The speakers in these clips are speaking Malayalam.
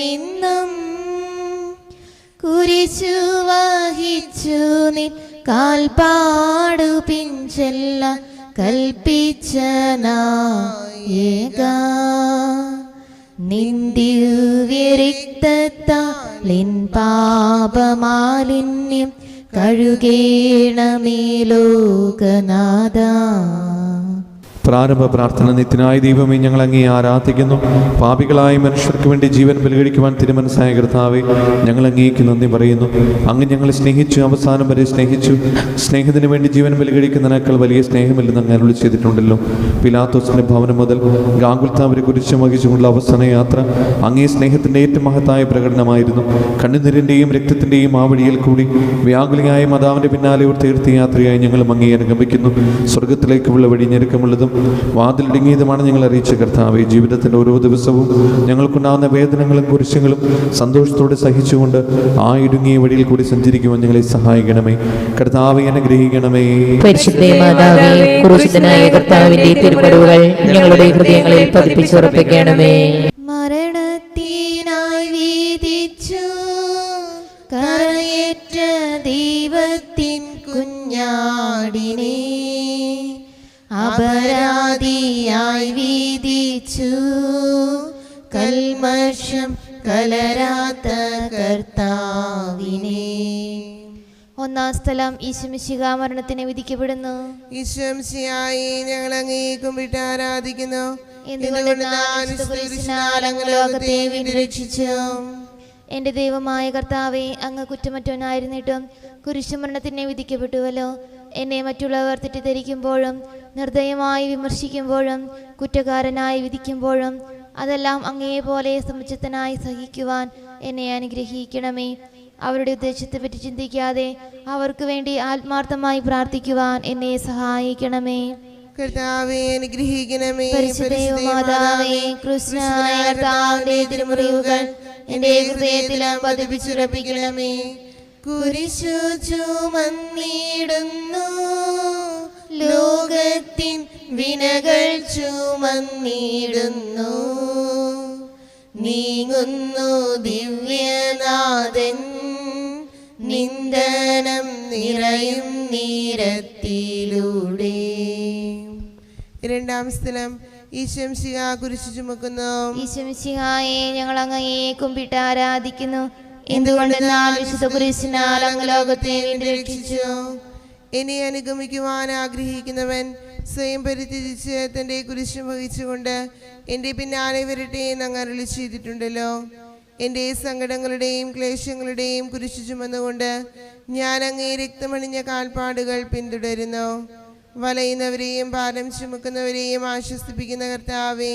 നാശിപ്പോനെന്നുമെന്നും കുരിശു വഹിച്ചു നിൻ കാൽപാടു പിഞ്ചെല്ല കൽപ്പിച്ചനായേക നിന്ദിവ്യരിക്തത്താലിൻ പാപമാലിന്യം കഴുകേണമേ ലോകനാഥ. പ്രാരംഭ പ്രാർത്ഥന നിത്യനായ ദൈവമേ ഞങ്ങൾ അങ്ങേ ആരാധിക്കുന്നു. പാപികളായ മനുഷ്യർക്ക് വേണ്ടി ജീവൻ ബലികഴിക്കുവാൻ തിരുമനസ്സായ കർത്താവെ ഞങ്ങൾ അങ്ങേക്ക് നന്ദി പറയുന്നു. അങ്ങ് ഞങ്ങളെ സ്നേഹിച്ചു അവസാനം വരെ സ്നേഹിച്ചു. സ്നേഹത്തിന് വേണ്ടി ജീവൻ ബലികഴിക്കുന്നതിനേക്കാൾ വലിയ സ്നേഹമില്ലെന്ന് അങ്ങ് അരുളി ചെയ്തിട്ടുണ്ടല്ലോ. പിലാത്തോസിന്റെ ഭവനം മുതൽ ഗാംഗുൽത്താവരെ കുരിശ് വഹിച്ചുകൊണ്ടുള്ള അവസാന യാത്ര അങ്ങേ സ്നേഹത്തിന്റെ ഏറ്റവും മഹത്തായ പ്രകടനമായിരുന്നു. കണ്ണുനീരിന്റെയും രക്തത്തിന്റെയും ആ വഴിയിൽ കൂടി വ്യാകുലിയായ മാതാവിന്റെ പിന്നാലെ ഒരു തീർത്ഥയാത്രയായി ഞങ്ങൾ അങ്ങേ അനുഗമിക്കുന്നു. സ്വർഗത്തിലേക്കുള്ള വഴി ഞെരുക്കമുള്ളതും വാതിലിടുങ്ങിയതുമാണ് ഞങ്ങൾ അറിയിച്ച കർത്താവ്. ജീവിതത്തിന്റെ ഓരോ ദിവസവും ഞങ്ങൾക്കുണ്ടാകുന്ന വേദനകളും കുരിശങ്ങളും സന്തോഷത്തോടെ സഹിച്ചുകൊണ്ട് ആ ഇടുങ്ങിയ വഴിയിൽ കൂടി സഞ്ചരിക്കുവാൻ ഞങ്ങളെ സഹായിക്കണമേ. കർത്താവ് അനുഗ്രഹിക്കണമേ. പരിശുദ്ധ മാതാവേ ക്രൂശിതനായ കർത്താവിന്റെ ഞങ്ങളുടെ ഹൃദയങ്ങളിൽ പതിപ്പിച്ചുറപ്പിക്കണമേ മരണത്തിനായി വീതിച്ചു. ദൈവത്തിൻ കുഞ്ഞാടിനെ. അപരാധിയായി വീതിച്ചു. കൽമർഷം കലരാത്ത കർത്താവിനെ. ഒന്നാം സ്ഥലം ഈശുമിശിക മരണത്തിന് വിധിക്കപ്പെടുന്നു. ഈശ്വംശിയായി ഞങ്ങൾ അങ്ങേക്കും വിട്ട് ആരാധിക്കുന്നു. എന്റെ ദൈവമായ കർത്താവെ അങ്ങ് കുറ്റമറ്റവനായിരുന്നിട്ടും കുരിശുമരണത്തിനെ വിധിക്കപ്പെട്ടുവല്ലോ. എന്നെ മറ്റുള്ളവർ തെറ്റിദ്ധരിക്കുമ്പോഴും നിർദ്ദയമായി വിമർശിക്കുമ്പോഴും കുറ്റക്കാരനായി വിധിക്കുമ്പോഴും അതെല്ലാം അങ്ങേപോലെ സമുചിതനായി സഹിക്കുവാൻ എന്നെ അനുഗ്രഹിക്കണമേ. അവരുടെ ഉദ്ദേശത്തെപ്പറ്റി ചിന്തിക്കാതെ അവർക്ക് വേണ്ടി ആത്മാർത്ഥമായി പ്രാർത്ഥിക്കുവാൻ എന്നെ സഹായിക്കണമേ. കർത്താവെ അനുഗ്രഹിക്കണമേ. പരിശുദ്ധമാതാവേ കൃഷ്ണനായ കർത്താവിന്റെ തിരുമുറിവുകൾ എന്റെ ഹൃദയത്തിലും പതിപ്പിച്ചുറപ്പിക്കണമേ. കുരിശു ചുമന്നിടുന്നു. ലോകത്തിൻ വിനകൾ ചുമന്നിടുന്നു. നീങ്ങുന്നു ദിവ്യനാഥൻ നിന്ദനം നിറയും നീരത്തിലൂടെ. രണ്ടാം സ്ഥലം ഈശംശിഹ കുരിശു ചുമക്കുന്നു. ഈശംശിഹായെ ഞങ്ങൾ അങ്ങയെ കുമ്പിട്ട് ആരാധിക്കുന്നു. എന്തുകൊണ്ടെന്നാൽ വിശുദ്ധ കുരിശിനാൽ അങ്ങ് ലോകത്തെ വീണ്ടും രക്ഷിച്ചു. എന്നെ അനുഗമിക്കുവാൻ ആഗ്രഹിക്കുന്നവൻ സ്വയം പരിത്യജിച്ച് തന്റെ കുരിശ് വഹിച്ചുകൊണ്ട് എന്റെ പിന്നാലെ വരട്ടെ എന്ന് അരുളി ചെയ്തിട്ടുണ്ടല്ലോ. എന്റെ സങ്കടങ്ങളുടെയും ക്ലേശങ്ങളുടെയും കുരിശു ചുമന്നുകൊണ്ട് ഞാൻ അങ്ങേ രക്തമണിഞ്ഞ കാൽപ്പാടുകൾ പിന്തുടരുന്നു. വലയുന്നവരെയും ഭാരം ചുമക്കുന്നവരെയും ആശ്വസിപ്പിക്കുന്ന കർത്താവെ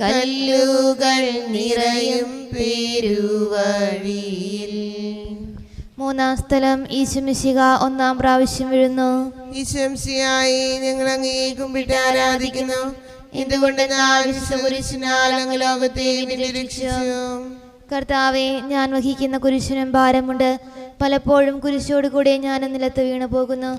കല്ലുകൾ നിറയും പേരുവഴിയിൽ. മൂന്നാം സ്ഥലം ഈശുമിശിക ഒന്നാം പ്രാവശ്യം വീഴുന്നു. ഈശംസിയായി ഞങ്ങൾ അങ്ങേ കുമ്പിട്ട് ആരാധിക്കുന്നു. എന്തുകൊണ്ട് ലോകത്തെ നിരീക്ഷിച്ചു കർത്താവെ ഞാൻ വഹിക്കുന്ന കുരിശിനും ഭാരമുണ്ട്. പലപ്പോഴും കുരിശോട് കൂടെ ഞാൻ നിലത്ത് വീണു പോകുന്നു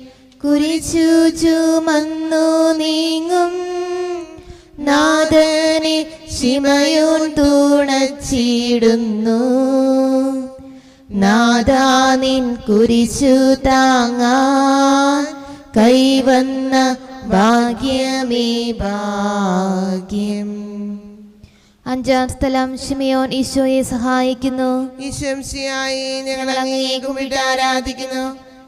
കുരിച്ചു ചുമന്നു നീങ്ങും. നാഥനെ ശിമയോൻ തൂണച്ചിടുന്നു. നാദാ നിൻ കുരിശു താങ്ങാൻ കൈവന്ന ഭാഗ്യമേ ഭാഗ്യം. അഞ്ചാം സ്ഥലം ഷിമിയോൻ ഈശോയെ സഹായിക്കുന്നു. ഈശംസിയായി ഞങ്ങൾ അങ്ങേക്കും വിട്ട് ആരാധിക്കുന്നു.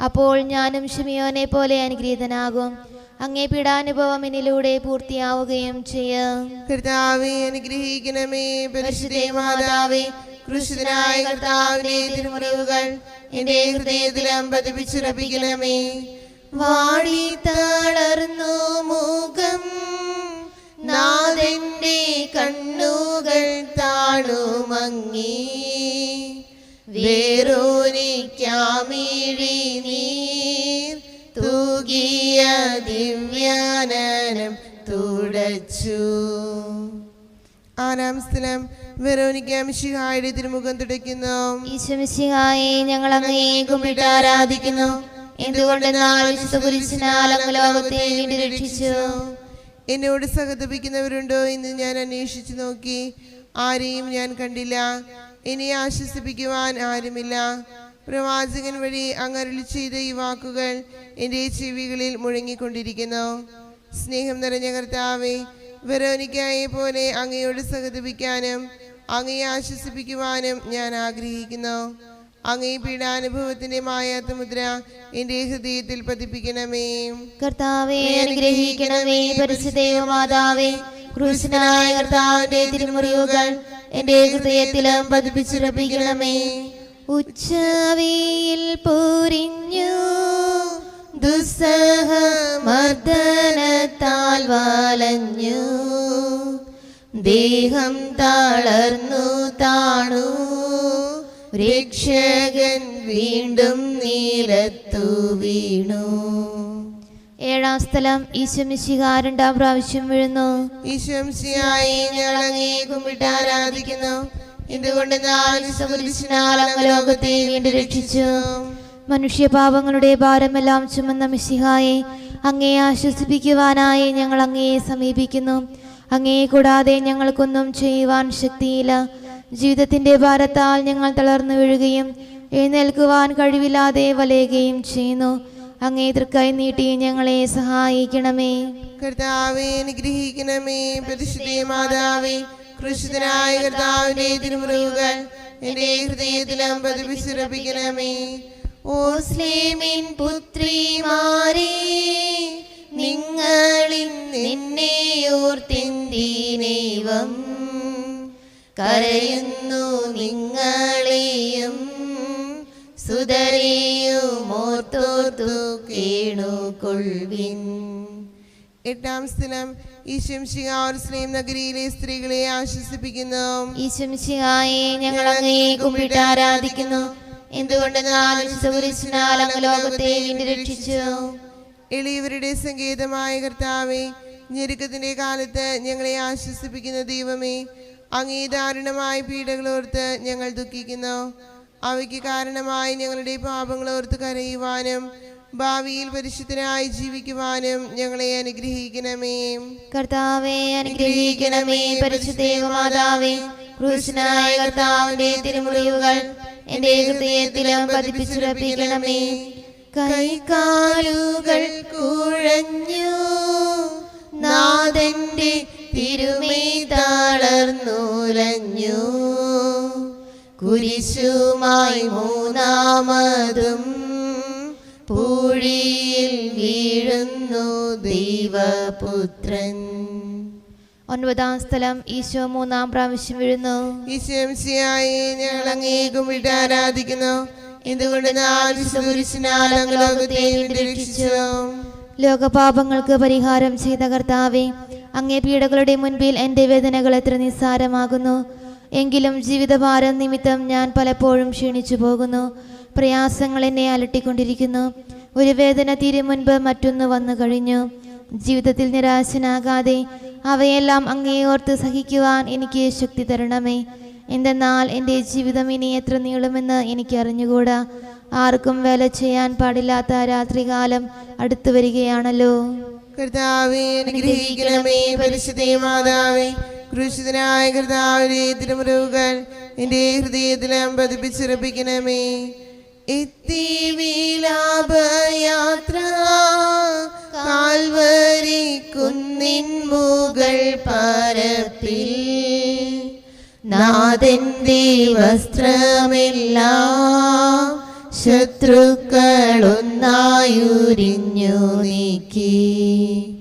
അപ്പോൾ ഞാനും ഷിമിയോനെ പോലെ അനുഗ്രഹീതനാകും. അങ്ങേ പീഡാനുഭവം എന്നിലൂടെ പൂർത്തിയാവുകയും ചെയ്യാം. കർത്താവെ അനുഗ്രഹിക്കണമേ. പരിശുദ്ധേ മാതാവേ കൃഷിതനായ കർത്താവിന്റെ തിരുമുറിവുകൾ എന്റെ ഹൃദയത്തിലും പതിപ്പിച്ചുറപ്പിക്കണമേ. വാടി തളർന്നു മുഖം നാഥന്റെ കണ്ണുകൾ താണുമങ്ങി വേറോനിക്കാമിഴി തുടച്ചു ആറാം സ്ഥലം വെറോനിക്ക മിശിഹായുടെ തിരുമുഖം തുടയ്ക്കുന്നു. ഞങ്ങൾ കുമ്പിട്ട് ആരാധിക്കുന്നു. എന്തുകൊണ്ടെന്നാൽ വിശുദ്ധ കുരിശിനാൽ അങ്ങ് ലോകത്തെ വീണ്ടും രക്ഷിച്ചു. എന്നോട് സഹതപിക്കുന്നവരുണ്ടോ എന്ന് ഞാൻ അന്വേഷിച്ചു നോക്കി. ആരെയും ഞാൻ കണ്ടില്ല. ഇനി ആശ്വസിപ്പിക്കുവാൻ ആരുമില്ല. പ്രവാചകൻ വഴി അങ്ങരുളി ചെയ്ത ഈ വാക്കുകൾ എന്റെ ചെവികളിൽ മുഴങ്ങിക്കൊണ്ടിരിക്കുന്നു. സ്നേഹം നിറഞ്ഞ കർത്താവെ വെറോനിക്കായെ പോലെ അങ്ങയോട് സഹതപിക്കാനും അങ്ങയെ ആശ്വസിപ്പിക്കുവാനും ഞാൻ ആഗ്രഹിക്കുന്നു. അങ്ങേ പീഡാനുഭവത്തിന്റെ മായാത്ത മുദ്ര എന്റെ ഹൃദയത്തിൽ പതിപ്പിക്കണമേ. കർത്താവെ അനുഗ്രഹിക്കണമേ പരിശുദ്ധേവ മാതാവേ ക്രൂശനായ കർത്താവിന്റെ തിരുമുറിവുകൾ എന്റെ ഹൃദയത്തിലും പതിപ്പിച്ചുറപ്പിക്കണമേ. ഉച്ചവയിൽ പൊരിഞ്ഞു ദുസ്സഹ മർദ്ദനത്താൽ വാലഞ്ഞു. ദേഹം തളർന്നു താണു. രക്ഷകൻ വീണ്ടും നീലത്തു വീണു. ഏഴാം സ്ഥലം ഈശ്വമിശിക രണ്ടാം പ്രാവശ്യം വീഴുന്നു. ഈശ്വംശിയായി ഞങ്ങൾ അങ്ങേ കുമ്പിട്ട് ആരാധിക്കുന്നു. എന്തുകൊണ്ട് നാല് ലോകത്തെ വീണ്ടും രക്ഷിച്ചു? മനുഷ്യപാപങ്ങളുടെ ഭാരമെല്ലാം ചുമന്ന മിശിഹായെ അങ്ങയെ ആശ്വസിപ്പിക്കുവാനായി ഞങ്ങൾ അങ്ങയെ സമീപിക്കുന്നു. അങ്ങയെ കൂടാതെ ഞങ്ങൾക്കൊന്നും ചെയ്യുവാൻ ശക്തിയില്ല. ജീവിതത്തിന്റെ ഭാരത്താൽ ഞങ്ങൾ തളർന്നു വീഴുകയും എഴുന്നേൽക്കുവാൻ കഴിവില്ലാതെ വലയുകയും ചെയ്യുന്നു. അങ്ങേ തൃക്കൈ നീട്ടി ഞങ്ങളെ സഹായിക്കണമേ. കർത്താവേ അനുഗ്രഹിക്കണമേ. പരിശുദ്ധേ മാതാവേ കൃഷിതനായ കർത്താവിന്റെ തിരുമുറിവുകൾ എന്റെ ഹൃദയത്തിലും പതിപ്പിച്ചുറപ്പിക്കണമേ ഓ സ്ലേമിൻ പുത്രിമാരെ നിങ്ങളിൽ നിന്നെ ഓർത്തിന്തീനൈവം കരയുന്നു നിങ്ങളെയും സുതരെയും ഓർത്തോർത്തു കേണുകൊള്ളിൻ എട്ടാം സ്ഥലം ഈശംശിക ഓർസ്ലേം നഗരിയിലെ സ്ത്രീകളെ ആശ്വസിപ്പിക്കുന്നു. ഈശ്വമിശിഹായെ ഞങ്ങൾ അങ്ങേ കുമ്പിട്ട് ആരാധിക്കുന്നു. അങ്ങ് ലോകത്തെ വീണ്ടും രക്ഷിച്ചു. എളിയവരുടെ സംഗീതമായ കർത്താവെ ഞെരുക്കത്തിന്റെ കാലത്ത് ഞങ്ങളെ ആശ്വസിപ്പിക്കുന്ന ദൈവമേ അങ്ങേ ദാരുണമായ പീഡകളോർത്ത് ഞങ്ങൾ ദുഃഖിക്കുന്നു. അവയ്ക്ക് കാരണമായി ഞങ്ങളുടെ പാപങ്ങളോർത്ത് കരയുവാനും ഭാവിയിൽ പരിശുദ്ധനായി ജീവിക്കുവാനും ഞങ്ങളെ അനുഗ്രഹിക്കണമേ. കർത്താവേ അനുഗ്രഹിക്കണമേ. പരിശുദ്ധേവമാതാവേ ക്രൂശനായ കർത്താവിന്റെ തിരുമുറിവുകൾ എന്റെ ഹൃദയത്തിലും പതിപ്പിച്ചുറപ്പിക്കണമേ കൈകാലുകൾ കുഴഞ്ഞു. നാഥന്റെ തിരുമേ തളർന്നുലഞ്ഞു. കുരിശുമായി മൂന്നാമതും പൂഴിയിൽ വീഴുന്നു ദൈവപുത്രൻ. ഒൻപതാം സ്ഥലം ഈശോ മൂന്നാം പ്രാവശ്യം വീഴുന്നു. ഞങ്ങൾ അങ്ങേക്കും വിട്ട് ആരാധിക്കുന്നു. രക്ഷിച്ചു ലോകപാപങ്ങൾക്ക് പരിഹാരം ചെയ്ത കർത്താവെ അങ്ങേ പീഡകളുടെ മുൻപിൽ എന്റെ വേദനകൾ എത്ര നിസ്സാരമാകുന്നു. എങ്കിലും ജീവിതഭാരം നിമിത്തം ഞാൻ പലപ്പോഴും ക്ഷീണിച്ചു പോകുന്നു. പ്രയാസങ്ങൾ എന്നെ അലട്ടിക്കൊണ്ടിരിക്കുന്നു. ഒരു വേദന തീരെ മുൻപ് മറ്റൊന്ന് വന്നു കഴിഞ്ഞു. ജീവിതത്തിൽ നിരാശനാകാതെ അവയെല്ലാം അങ്ങേയോർത്ത് സഹിക്കുവാൻ എനിക്ക് ശക്തി തരണമേ. എന്തെന്നാൽ എന്റെ ജീവിതം ഇനി എത്ര നീളുമെന്ന് എനിക്ക് അറിഞ്ഞുകൂടാ ആർക്കും വേല ചെയ്യാൻ പാടില്ലാത്ത രാത്രികാലം അടുത്തു വരികയാണല്ലോ. കർത്താവെ മാതാവേ. ക്രൂശിതനായ എന്റെ ഹൃദയത്തിലും പതിപ്പിച്ചുറപ്പിക്കണമേ. എത്തി വിലാപയാത്ര കാൽവരി കുന്നിൻ മുകൾ പരപ്പിൽ നാഥന്റെ വസ്ത്രമെല്ലാം ശത്രുക്കളൊന്നായുരിഞ്ഞു നീക്കി.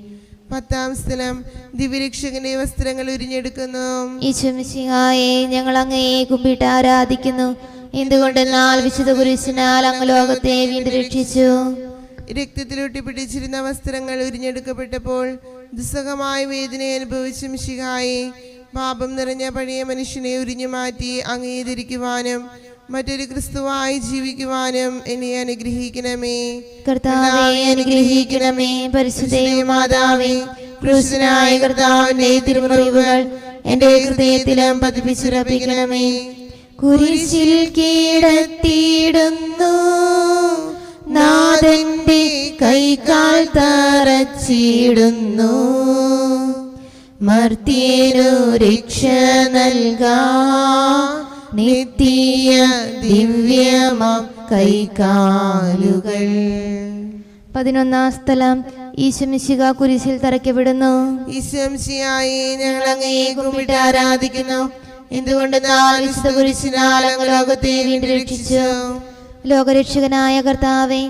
പത്താം സ്ഥലം ദിവ്യരക്ഷകന്റെ വസ്ത്രങ്ങൾ ഉരിഞ്ഞെടുക്കുന്നു. ഈശ്വമിശിഹായെ ഞങ്ങൾ അങ്ങയെ കുമ്പിട്ട് ആരാധിക്കുന്നു. എന്തുകൊണ്ടെന്നാൽ വിശുദ്ധ കുരിശിനാൽ അങ്ങ് ലോകത്തെ വീണ്ടും രക്ഷിച്ചു. രക്തത്തിലൊട്ടി പിടിച്ചിരുന്ന വസ്ത്രങ്ങൾ ഉരിഞ്ഞെടുക്കപ്പെട്ടപ്പോൾ ദുസ്സഹമായ വേദന അനുഭവിച്ച മിശിഹായെ പാപം നിറഞ്ഞ പഴയ മനുഷ്യനെ ഉരിഞ്ഞു മാറ്റി അംഗീകരിക്കുവാനും മറ്റൊരു ക്രിസ്തുവായി ജീവിക്കുവാനും എന്നെ അനുഗ്രഹിക്കണമേ. കർത്താവെ അനുഗ്രഹിക്കണമേ. പരിശുദ്ധേ മാതാവേ ക്രൂശനായ കർത്താവിന്റെ തിരുമുറിവുകൾ എന്റെ ഹൃദയത്തിലും പതിപ്പിച്ചുറപ്പിക്കണമേ. കുരിശിൽ കീടത്തിയിടുന്നു നാഥന്റെ കൈകാൽ തറച്ചിടുന്നു. മർത്തിയനു രക്ഷ നൽകാ. നിത്യ ദിവ്യമ കൈകാലുകൾ. പതിനൊന്നാം സ്ഥലം ഈശമിശിക കുരിശിൽ തറയ്ക്കപ്പെടുന്നു ഈശംശിയായി ഞങ്ങൾ അങ്ങയെ കുമ്പിട്ട് ആരാധിക്കുന്നു. എന്തുകൊണ്ട് കുരിശിനാൽ ലോകത്തെ വീണ്ടും രക്ഷിച്ചു? ലോകരക്ഷകനായ കർത്താവെ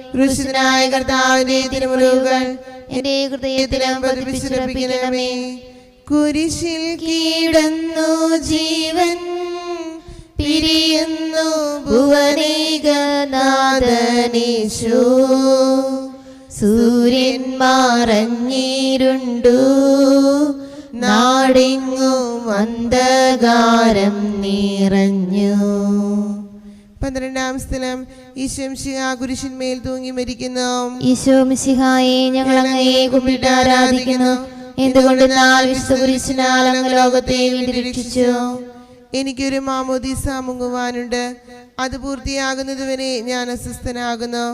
കൃഷ്ണനായ കർത്താവിന്റെ തിരുമുറിവുകൾ എന്റെ ഹൃദയത്തിലും പതിപ്പിച്ചുറപ്പിക്കണമേ കുരിശിൽ കീടന്നു ജീവൻ പിരിയുന്നു ഭുവനേകനാഥനീശോ. സൂര്യൻ മറഞ്ഞിരുണ്ടു നാടെങ്ങും അന്ധകാരം നിറഞ്ഞു. പന്ത്രണ്ടാം സ്ഥലം ഈശംശിക കുരിശിന്മേൽ തൂങ്ങി മരിക്കുന്നു. ഈശോ മിശിഹായെ ഞങ്ങൾ അങ്ങയെ കുമ്പിട്ട് ആരാധിക്കുന്നു. എന്തുകൊണ്ട് വിശുദ്ധ കുരിശിനാൽ അങ്ങ് ലോകത്തെ വേണ്ടി രക്ഷിച്ചു? എനിക്കൊരു മാമോദീസ മുങ്ങുവാനുണ്ട്. അത് പൂർത്തിയാകുന്നതുവരെ ഞാൻ അസ്വസ്ഥനാകുന്നു.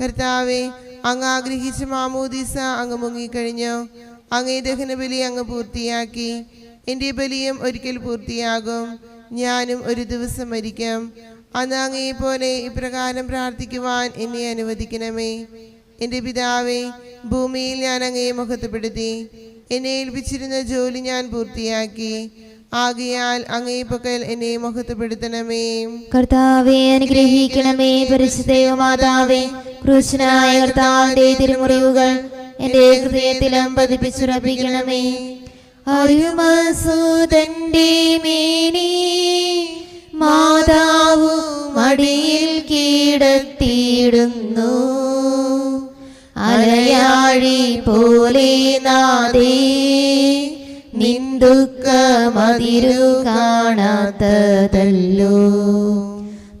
കർത്താവെ അങ്ങ് ആഗ്രഹിച്ച മാമോദീസ അങ്ങ് മുങ്ങിക്കഴിഞ്ഞു. അങ്ങേ ദഹനബലി അങ്ങ് പൂർത്തിയാക്കി. എന്റെ ബലിയും ഒരിക്കൽ പൂർത്തിയാകും. ഞാനും ഒരു ദിവസം മരിക്കാം. അന്ന് അങ്ങയെ പോലെ ഇപ്രകാരം പ്രാർത്ഥിക്കുവാൻ എന്നെ അനുവദിക്കണമേ. എന്റെ പിതാവേ ഭൂമിയിൽ ഞാൻ അങ്ങയെ മുഖത്തുപെടുത്തി എന്നെ ഏൽപ്പിച്ചിരുന്ന ജോലി ഞാൻ പൂർത്തിയാക്കി. ആകയാൽ അങ്ങേ പക്കൽ എന്നെ മഹത്വപ്പെടുത്തണമേ കർത്താവെ അനുഗ്രഹിക്കണമേ പരിശുദ്ധമാതാവേ ക്രൂശനായ കർത്താവിന്റെ തിരുമുറിവുകൾ എന്റെ ഹൃദയത്തിലും പതിപ്പിച്ചുറപ്പിക്കണമേ. അരുമസൂതന്റെ മേനി. മാതാവു മടിയിൽ കീടത്തിയിടുന്നു. അലയാഴി പോലെ നാദേ നിന്ദുക്ക മതിരു കാണാത്തതല്ലോ.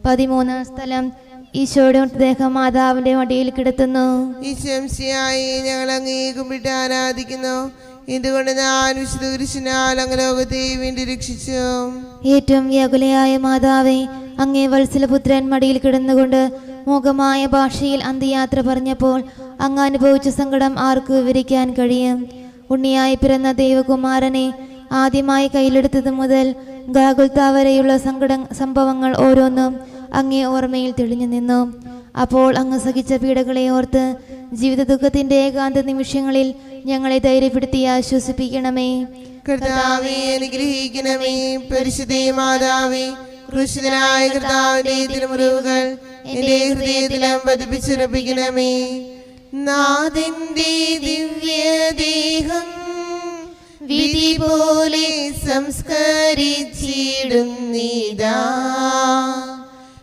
പതിമൂന്നാം സ്ഥലം. ഈശോയുടെ മൃതദേഹം മാതാവിന്റെ മടിയിൽ കിടത്തുന്നു. ഈശ്വംശിയായി ഞങ്ങൾ അങ്ങേ കുമ്പിട്ട് ആരാധിക്കുന്നു. എന്തുകൊണ്ട് ഞാൻ വിശുദ്ധ കുരിശിനാൽ അങ്ങ് ലോകത്തെ വേണ്ടി രക്ഷിച്ചു? ഏറ്റവും വ്യാകുലയായ മാതാവേ അങ്ങേ വത്സലപുത്രൻ മടിയിൽ കിടന്നുകൊണ്ട് മൂകമായ ഭാഷയിൽ അന്ത്യയാത്ര പറഞ്ഞപ്പോൾ അങ്ങ് അനുഭവിച്ച സങ്കടം ആർക്ക് വിവരിക്കാൻ കഴിയും? ഉണ്ണിയായി പിറന്ന ദൈവകുമാരനെ ആദ്യമായി കയ്യിലെടുത്തത് മുതൽ ഗാകുൽത്ത വരെയുള്ള സങ്കട സംഭവങ്ങൾ ഓരോന്നും അങ്ങേ ഓർമ്മയിൽ തെളിഞ്ഞു നിന്നു. അപ്പോൾ അങ്ങ് സഹിച്ച പീഡകളെ ഓർത്ത് ജീവിത ദുഃഖത്തിന്റെ ഏകാന്ത നിമിഷങ്ങളിൽ ഞങ്ങളെ ധൈര്യപ്പെടുത്തി ആശ്വസിപ്പിക്കണമേ. കർത്താവെ അനുഗ്രഹിക്കണമേ. പരിശുദ്ധേ മാതാവേ കൃഷിതനായ കർത്താവിന്റെ തിരുമുറിവുകൾ എന്റെ ഹൃദയത്തിലും പതിപ്പിച്ചുറപ്പിക്കണമേ നാഥിന്റെ ദിവ്യദേഹം വിധി പോലെ സംസ്കരിച്ചിടുന്നിതാ.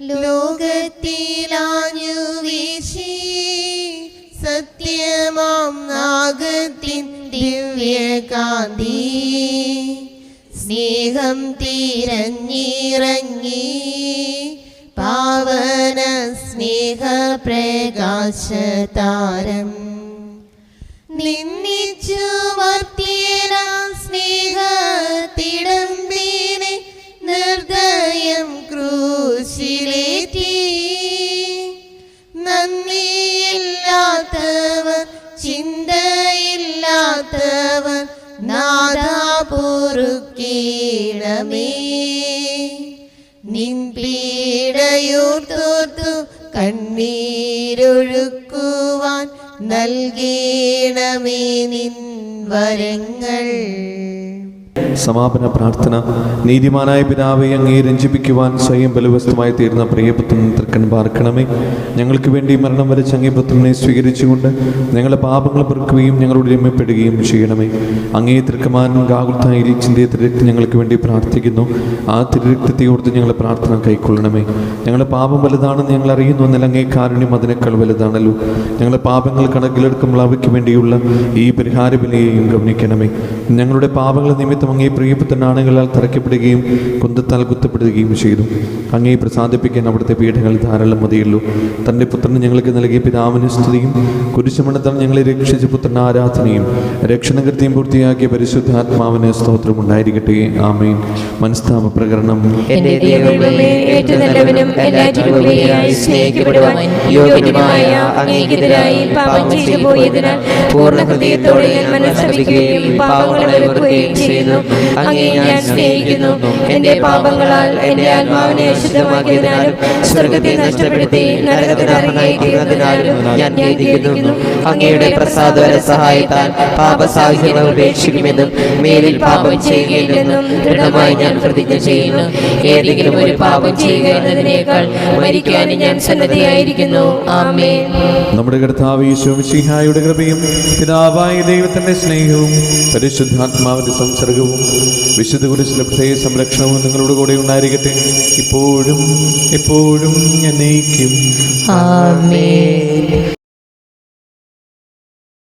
ലോകത്തിലാഞ്ഞു വീശി സത്യമാം നാഗത്തിൻ ദിവ്യകാന്തി. സ്നേഹം തിരഞ്ഞിറങ്ങി പാവന സ്നേഹ പ്രകാശതാരം നിന്നിച്ചു ചിന്തയില്ലാത്തവർ നാദാ പൊറുക്കീണമേ നിൻ പീഡയൂർത്തോർത്തു കണ്ണീരൊഴുക്കുവാൻ നൽകീണമേ നിൻ വരങ്ങൾ. സമാപന പ്രാർത്ഥന. നീതിമാനായ പിതാവെ അങ്ങേ രഞ്ജിപ്പിക്കുവാൻ സ്വയം ബലവസ്തുമായി തീർന്ന പ്രിയപുത്രൻ തൃക്കൻ പാർക്കണമേ. ഞങ്ങൾക്ക് വേണ്ടി മരണം വരെ അങ്ങേ പുത്രനെ സ്വീകരിച്ചുകൊണ്ട് ഞങ്ങളുടെ പാപങ്ങൾ പെറുക്കുകയും ഞങ്ങളോട് രമ്യപ്പെടുകയും ചെയ്യണമേ. അങ്ങേ തൃക്കമാനും ഗാകുൽത്തായി ചിന്തിയ തിരക്തി ഞങ്ങൾക്ക് വേണ്ടി പ്രാർത്ഥിക്കുന്നു. ആ തിരക്തത്തെ ഓർത്ത് ഞങ്ങളുടെ പ്രാർത്ഥന കൈക്കൊള്ളണമേ. ഞങ്ങളുടെ പാപം വലുതാണെന്ന് ഞങ്ങൾ അറിയുന്നു എന്നാൽ അങ്ങേ കാരുണ്യം അതിനേക്കാൾ വലുതാണല്ലോ. ഞങ്ങളുടെ പാപങ്ങൾ കണക്കിലെടുക്കുമ്പോൾ അവയ്ക്ക് വേണ്ടിയുള്ള ഈ പരിഹാര വിലയെയും ഗവനിക്കണമേ. ഞങ്ങളുടെ പാപങ്ങൾ നിമിത്തം പ്രിയപുത്രൻ നാണയങ്ങളാൽ തറയ്ക്കപ്പെടുകയും കുന്തത്താൽ കുത്തപ്പെടുകയും ചെയ്തു. അങ്ങേ പ്രസാദിപ്പിക്കാൻ അവിടുത്തെ പീഠങ്ങൾ ധാരാളം മതിയുള്ളൂ തന്റെ പുത്രന് ഞങ്ങൾക്ക് നൽകിയ പിതാവിന് സ്തുതിയും കുരിശമണത്താൽ ഞങ്ങളെ രക്ഷിച്ച പുത്രൻ ആരാധനയും രക്ഷണകൃത്യം പൂർത്തിയാക്കിയ പരിശുദ്ധാത്മാവിന് സ്തോത്രം ഉണ്ടായിരിക്കട്ടെ. ആമേൻ. മനസ്താപ പ്രകരണം അങ്ങേക്കെതിരായി പാപം ചെയ്തു പോയതിനാൽ പൂർണ ഹൃദയത്തോടെ ഞാൻ മനസ്സപിക്കുകയും പാപങ്ങളെ വെറുക്കുകയും ചെയ്യുന്നു. അങ്ങേ ഞാൻ സ്നേഹിക്കുന്നു. എന്റെ പാപങ്ങളാൽ എന്റെ ആത്മാവിനെ ശുദ്ധമാക്കിയതിനാലും സ്വർഗത്തെ നഷ്ടപ്പെടുത്തി നരകത്തിൽ ഇറങ്ങിയിരിക്കുന്നതിനാലും ഞാൻ ഖേദിക്കുന്നു അങ്ങയുടെ പ്രസാദവര സഹായത്താൽ പാപസാഹിത്യങ്ങൾ ഉപേക്ഷിക്കുമെന്നും മേലിൽ പാപം ചെയ്യുകയില്ലെന്നും ദൃഢമായി ഞാൻ പ്രതിജ്ഞ ചെയ്യുന്നു. ഏതെങ്കിലും ഒരു പാപം ചെയ്യുക എന്നതിനേക്കാൾ മരിക്കാൻ ഞാൻ സന്നദ്ധയായിരിക്കുന്നു. ആമേ നമ്മുടെ കർത്താവ് ഈശോമിശിഹായുടെ കൃപയും പിതാവായ ദൈവത്തിന്റെ സ്നേഹവും പരിശുദ്ധാത്മാവിന്റെ സംസർഗവും വിശുദ്ധ കുരിശിലെ പ്രത്യേക സംരക്ഷണവും നിങ്ങളുടെ കൂടെ ഉണ്ടായിരിക്കട്ടെ. ഇപ്പോഴും എപ്പോഴും എന്നേക്കും